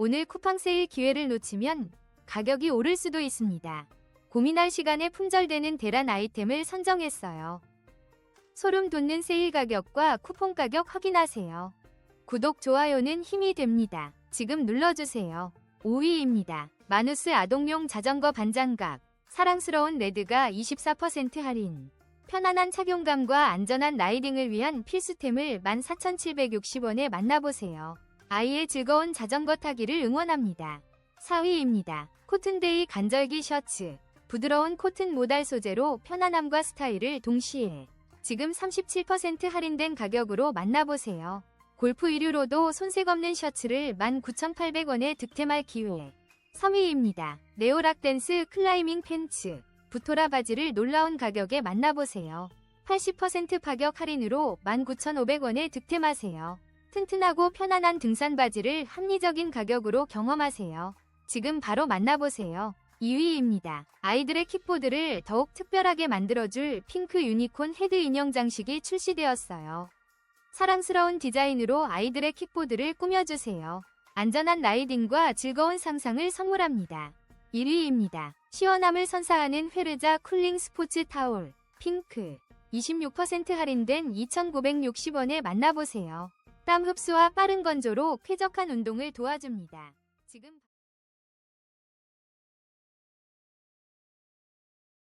오늘 쿠팡 세일 기회를 놓치면 가격이 오를 수도 있습니다. 고민할 시간에 품절되는 대란 아이템을 선정했어요. 소름 돋는 세일 가격과 쿠폰 가격 확인하세요. 구독, 좋아요는 힘이 됩니다. 지금 눌러주세요. 5위입니다. 마누스 아동용 자전거 반장갑. 사랑스러운 레드가 24% 할인. 편안한 착용감과 안전한 라이딩을 위한 필수템을 14,760원에 만나보세요. 아이의 즐거운 자전거 타기를 응원합니다. 4위입니다. 코튼데이 간절기 셔츠. 부드러운 코튼 모달 소재로 편안함과 스타일을 동시에 지금 37% 할인된 가격으로 만나보세요. 골프 의류로도 손색 없는 셔츠를 19,800원에 득템할 기회. 3위입니다. 네오락 댄스 클라이밍 팬츠. 부토라 바지를 놀라운 가격에 만나보세요. 80% 파격 할인으로 19,500원에 득템하세요. 튼튼하고 편안한 등산 바지를 합리적인 가격으로 경험하세요. 지금 바로 만나보세요. 2위입니다. 아이들의 킥보드를 더욱 특별하게 만들어줄 핑크 유니콘 헤드 인형 장식이 출시되었어요. 사랑스러운 디자인으로 아이들의 킥보드를 꾸며주세요. 안전한 라이딩과 즐거운 상상을 선물합니다. 1위입니다. 시원함을 선사하는 회르자 쿨링 스포츠 타올 핑크 26% 할인된 2,960원에 만나보세요. 땀 흡수와 빠른 건조로 쾌적한 운동을 도와줍니다. 지금